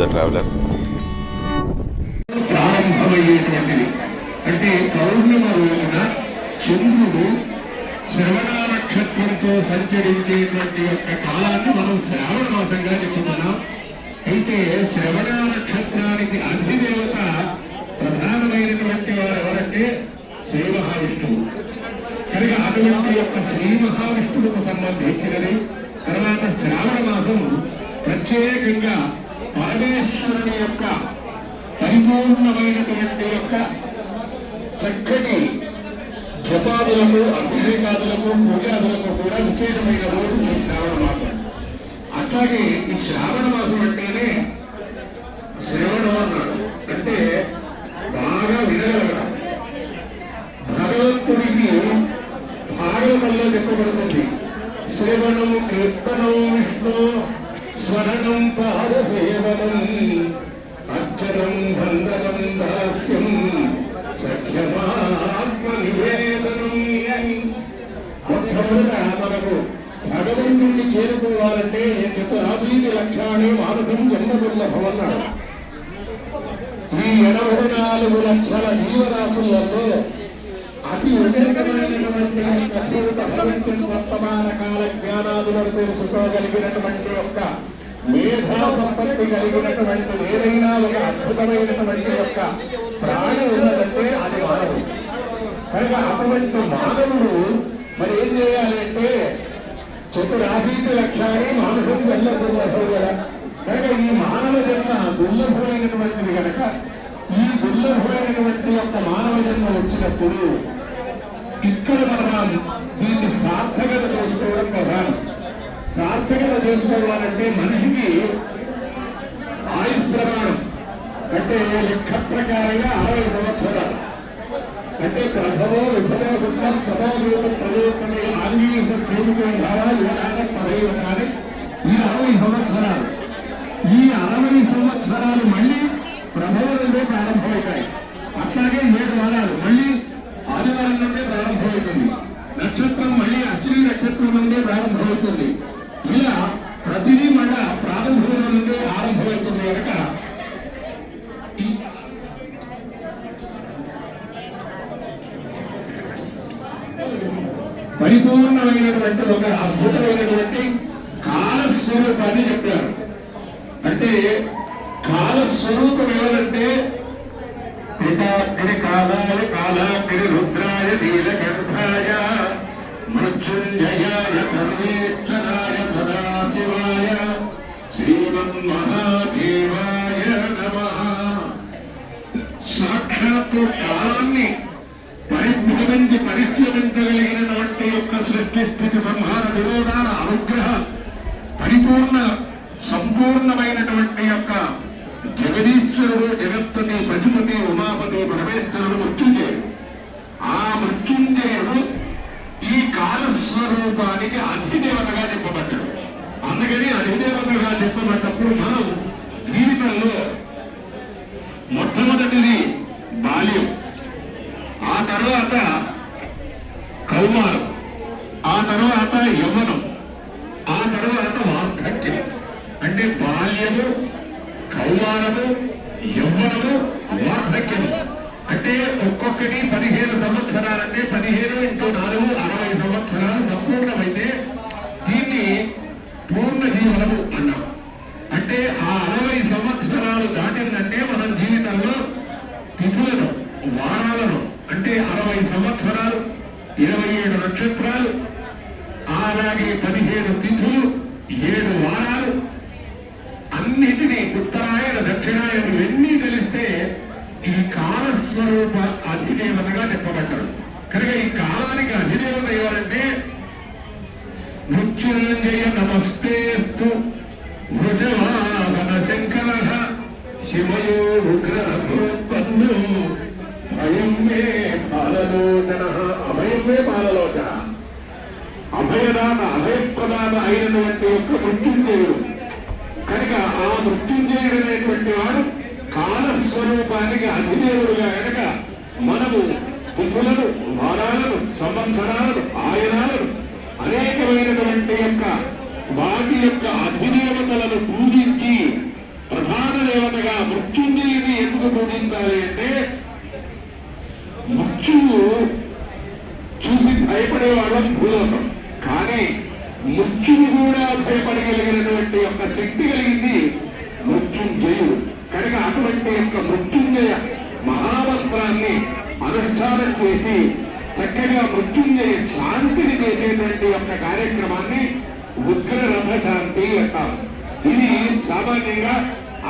The traveller ప్రారంభమయ్యేటువంటిది అంటే పౌర్ణమ రోజున చంద్రుడు శ్రవణ నక్షత్రంతో సంచరించేటువంటి యొక్క కాలాన్ని మనం శ్రావణ మాసంగా చెప్పుకున్నాం. అయితే శ్రవణ నక్షత్రానికి అధిదేవత ప్రధానమైనటువంటి వారు ఎవరంటే శ్రీ మహావిష్ణువు. కనుక అటువంటి యొక్క శ్రీ మహావిష్ణువుకు సంబంధించినది. తర్వాత శ్రావణ మాసం ప్రత్యేకంగా పరమేశ్వరుని యొక్క పరిపూర్ణమైనటువంటి యొక్క చక్కటి జపాదులకు అభిషేకాదులకు పూజాదులకు కూడా విశేషమైన రోజు ఈ శ్రావణ మాసం. అట్లాగే ఈ శ్రావణ మాసం అంటేనే శ్రవణం అన్నాడు. అంటే బాగా వినగలగడం. భగవంతుడికి భాగవతంలో చెప్పబడుతుంది. శ్రవణం కీర్తనం విష్ణు స్మరణం పాదసేవనం అర్చనం వందనం దాస్యం సఖ్యమాత్మ నివేదనం మొట్టమొదట మనకు భగవంతుణ్ణి చేరుకోవాలంటే నేను చెప్తున్నా చతురాభీతి లక్షాన్ని మానసం జన్మదుర్లభం అన్నాడు ఈ ఎనభై నాలుగు లక్షల జీవరాశులలో అతి ఉన్నతమైనటువంటి అద్భుత భగవంతుని వర్తమాన కాల జ్ఞానాదులను తెలుసుకోగలిగినటువంటి యొక్క మేధా సంపత్తి కలిగినటువంటి ఏదైనా ఒక అద్భుతమైనటువంటి యొక్క ప్రాణి ఉన్నదంటే అది మానవుడు. కనుక అటువంటి మానవుడు మరి ఏం చేయాలి అంటే చతురాశీతి లక్ష్యాన్ని మానవుడు జన్మ దుర్లభం కదా. కనుక ఈ మానవ జన్మ దుర్లభమైనటువంటిది కనుక ఈ దుర్లభమైనటువంటి యొక్క మానవ జన్మ వచ్చినప్పుడు ఇక్కడ మనం దీన్ని సార్థకత చేసుకోవడం ప్రధానం. సార్థకత చేసుకోవాలంటే మనిషికి ఆయు ప్రమాణం అంటే లెక్క ప్రకారంగా అరవై సంవత్సరాలు. అంటే ప్రభవో విభవో దుఃఖం ప్రభోదూత ప్రదూతమే ఆంగీక క్షేమికో భావ యువనాన పదైవ కానీ ఈ అరవై సంవత్సరాలు ఈ అరవై సంవత్సరాలు మళ్ళీ ప్రభవ నుండే ప్రారంభమవుతాయి అట్లాగే ఏడు వారాలు మళ్ళీ ఆదివారం నుండే ప్రారంభమవుతుంది నక్షత్రం మళ్ళీ అశ్విని నక్షత్రం నుండే ప్రారంభమవుతుంది ఇలా ప్రతిదీ మన ప్రారంభంలో నుండే ఆరంభమవుతుంది కనుక పరిపూర్ణమైనటువంటి ఒక అద్భుతమైనటువంటి కాలస్వరూపాన్ని చెప్పారు. అంటే కాలస్వరూపం ఎవరంటే శ్రీమన్మహాదేవాయ నమః సాక్షాత్తు కాలాన్ని పరిభ్రమించి పరిశీలించగలిగినటువంటి యొక్క సృష్టి స్థితి సంహార విరోధాల అనుగ్రహ పరిపూర్ణ సంపూర్ణమైనటువంటి యొక్క జగదీశ్వరుడు జగత్పతి పశుపతి ఉమాపతి పరమేశ్వరుడు మృత్యుంజయుడు ఆ మృత్యుంజయుడు ఈ కాలస్వరూపానికి అధిదేవతగా చెప్పబడ్డాడు అందుకని అధిదేవతగా చెప్పబడ్డప్పుడు మనం జీవితంలో మొట్టమొదటిది బాల్యం. ఆ తర్వాత కౌమారం. ఆ తర్వాత యవ్వనం. ఆ తర్వాత వార్ధక్యం. అంటే బాల్యము కౌమారము యవ్వనము వార్ధక్యము అంటే ఒక్కొక్కటి పదిహేను సంవత్సరాలంటే పదిహేను ఇంటూ నాలుగు అరవై సంవత్సరాలు సంపూర్ణమైతే దీన్ని పూర్ణ జీవనము అన్నాం అంటే ఆ అరవై సంవత్సరాలు దాటిందంటే మనం జీవితంలో తిథులను వారాలను అంటే అరవై సంవత్సరాలు ఇరవై ఏడు నక్షత్రాలు అలాగే పదిహేడు తిథులు ఏడు వారాలు అన్నిటినీ ఉత్తరాయణ దక్షిణాయన ఇవన్నీ తెలిస్తే ఈ కాలస్వరూప అధిదేవతగా చెప్పబడ్డాడు. కనుక ఈ కాలానికి అధిదేవత ఎవరంటే మృత్యుంజయ నమస్తేస్తు వృజవాహన శంకర శివయో ఉగ్రభూత్పన్ను భయం మే పాలలోచన అభయం మే పాలలోచన అభయదాన అభయప్రదాన అయినటువంటి యొక్క మృత్యుంజయుడు ఆ మృత్యుంజయుడు అనేటువంటి వాడు కాలస్వరూపానికి అధిదేవుడుగా ఎనక మనము తిథులను వారాలను సంవత్సరాలను ఆయనాలను అనేకమైనటువంటి యొక్క వాటి యొక్క అధిదేవతలను పూజించి ప్రధాన దేవతగా మృత్యుంజయుని ఎందుకు పూజించాలి అంటే మృత్యువు చూసి భయపడేవాడు భూలోకం. కానీ మృత్యుని కూడా భయపడగలిగినటువంటి యొక్క శక్తి కలిగింది కనుక అటువంటి యొక్క మృత్యుంజయ మహామంత్రాన్ని అనుష్ఠానం చేసి చక్కగా మృత్యుంజయ శాంతిని చేసేటువంటి యొక్క కార్యక్రమాన్ని ఉగ్రరథ శాంతి అంటాం ఇది సామాన్యంగా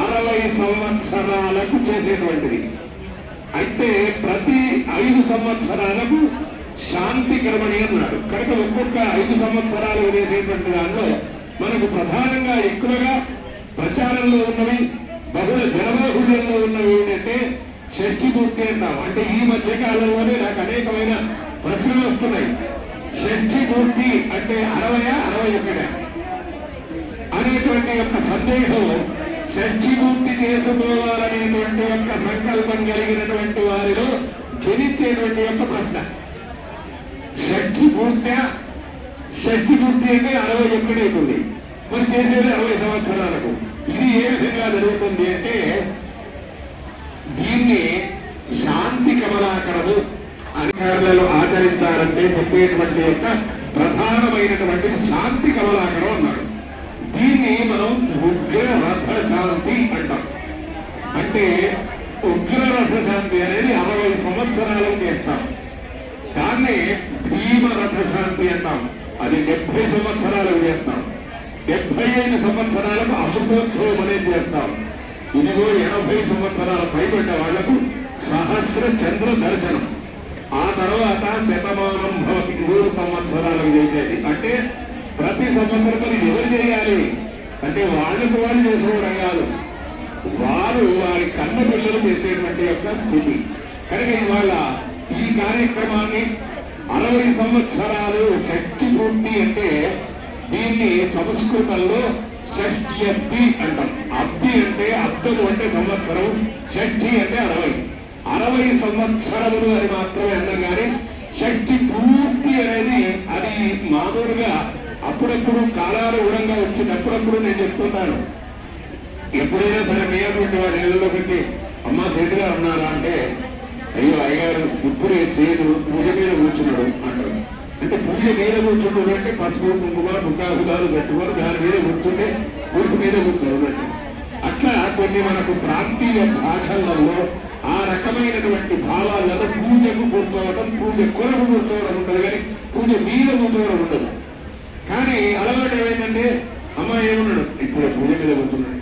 అరవై సంవత్సరాలకు చేసేటువంటిది. అంటే ప్రతి ఐదు సంవత్సరాలకు శాంతి కర్మణి అన్నాడు. కనుక ఒక్కొక్క ఐదు సంవత్సరాలు చేసేటువంటి దానిలో మనకు ప్రధానంగా ఎక్కువగా ప్రచారంలో ఉన్నవి బహుళ జనబాహుళ్యంలో ఉన్నవి ఏంటంటే షష్టిమూర్తి అంటాం అంటే ఈ మధ్య కాలంలోనే నాకు అనేకమైన ప్రశ్నలు వస్తున్నాయి. షష్టిమూర్తి అంటే అరవయా అరవై ఒకట? అనేటువంటి యొక్క సందేహం షష్టిమూర్తి చేసుకోవాలనేటువంటి యొక్క సంకల్పం కలిగినటువంటి వారిలో జనించేటువంటి యొక్క ప్రశ్న. షష్ఠి పూర్తి అంటే అరవై ఎక్కడైతుంది మరి చేసేది అరవై సంవత్సరాలకు. ఇది ఏ విధంగా జరుగుతుంది అంటే దీన్ని శాంతి కమలాకరము అధికారులలో ఆచరిస్తారంటే చెప్పేటువంటి యొక్క ప్రధానమైనటువంటి శాంతి కమలాకరం అన్నాడు. దీన్ని మనం ఉగ్రరథ శాంతి అంటాం. అంటే ఉగ్రరథ శాంతి అనేది అరవై సంవత్సరాలు చేస్తాం. దాన్ని భీమరథ శాంతి అంటాం. అది డెబ్బై సంవత్సరాలు చేస్తాం. డెబ్బై ఐదు సంవత్సరాలకు అమృతోత్సవం అనేది చేస్తాం. ఇదిగో ఎనభై సంవత్సరాల పైబడ్డ వాళ్ళకు సహస్ర చంద్ర దర్శనం. ఆ తర్వాత శతమానం భవతి మూడు సంవత్సరాలకు చేసేది అంటే ప్రతి సంవత్సరం ఎవరు చేయాలి? అంటే వాళ్ళకు వాళ్ళు చేసుకోవడం కాదు. వారు వారి కన్న పిల్లలు చేసేటువంటి యొక్క స్థితి. కనుక ఇవాళ ఈ కార్యక్రమాన్ని అరవై సంవత్సరాలు శక్తి పూర్తి అంటే దీన్ని సంస్కృతంలో షష్ఠ్యబ్ది అంటాం. అబ్ది అంటే అబ్దము అంటే సంవత్సరం షష్ఠి అంటే అరవై. అరవై సంవత్సరములు అని మాత్రమే అన్నాం కానీ శక్తి పూర్తి అనేది అది మామూలుగా అప్పుడప్పుడు కాలానుగుణంగా ఉడంగా వచ్చింది అప్పుడప్పుడు నేను చెప్తున్నాను. ఎప్పుడైనా సరే మీ వారి ఇళ్ళలోకి పెట్టి అమ్మ సేటుగా ఉన్నారా? అంటే అయ్యో అయ్యారు ఇప్పుడే చేదు పూజ మీద కూర్చున్నాడు అంటారు. అంటే పూజ మీద కూర్చున్నాడు అంటే పసుపు కుంకుమ బుక్కాకుదాలు పెట్టుకొని దాని మీద కూర్చుంటే ఊరికి మీద కూర్చున్నాడు అట్లా కొన్ని మనకు ప్రాంతీయ భాషలలో ఆ రకమైనటువంటి భావాలలో పూజకు కూర్చోవడం పూజ కొరకు కూర్చోవడం ఉంటుంది కానీ పూజ మీద కూర్చోవడం ఉండదు. కానీ అలవాటు ఏమైందంటే అమ్మాయి ఏమన్నాడు? ఇప్పుడు పూజ మీద కూర్చున్నాడు.